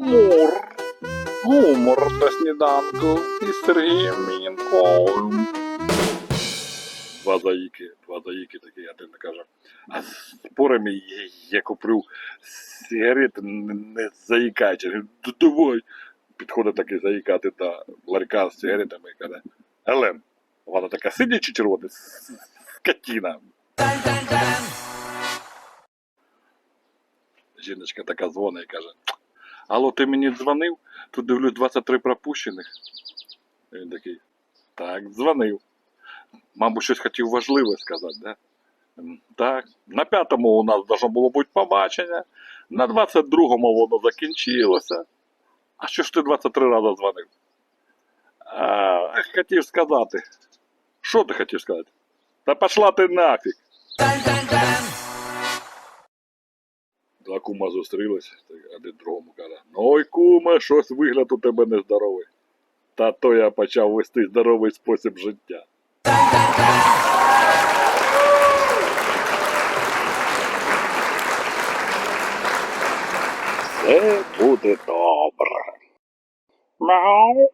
Мур. Гумор на сніданку із Сергієм Мінковим. Два заїки, два заїки такі, один каже. А з спорами я, я куплю сигарети, не, не заїкаючи. Я говорю, «Да Давай. Підходить такий заїкати до ларька з сигаретами і каже, Елен, вона така синя чи червона? Скотіна. Жіночка така дзвонить і каже: Алло, ти мені дзвонив? Тут дивлюсь 23 пропущених. Він такий. Так, дзвонив. Мабуть, щось хотів важливе сказати, да? Так. На п'ятому у нас должно було бути побачення. На 22-му воно закінчилося. А що ж ти 23 рази дзвонив? А, хотів сказати. Що ти хотів сказати? Та пошла ти нафіг. Два кума зустрілись, один другому каже, ой куме, щось вигляд у тебе нездоровий. Та то я почав вести здоровий спосіб життя. Все буде добре. Мяу.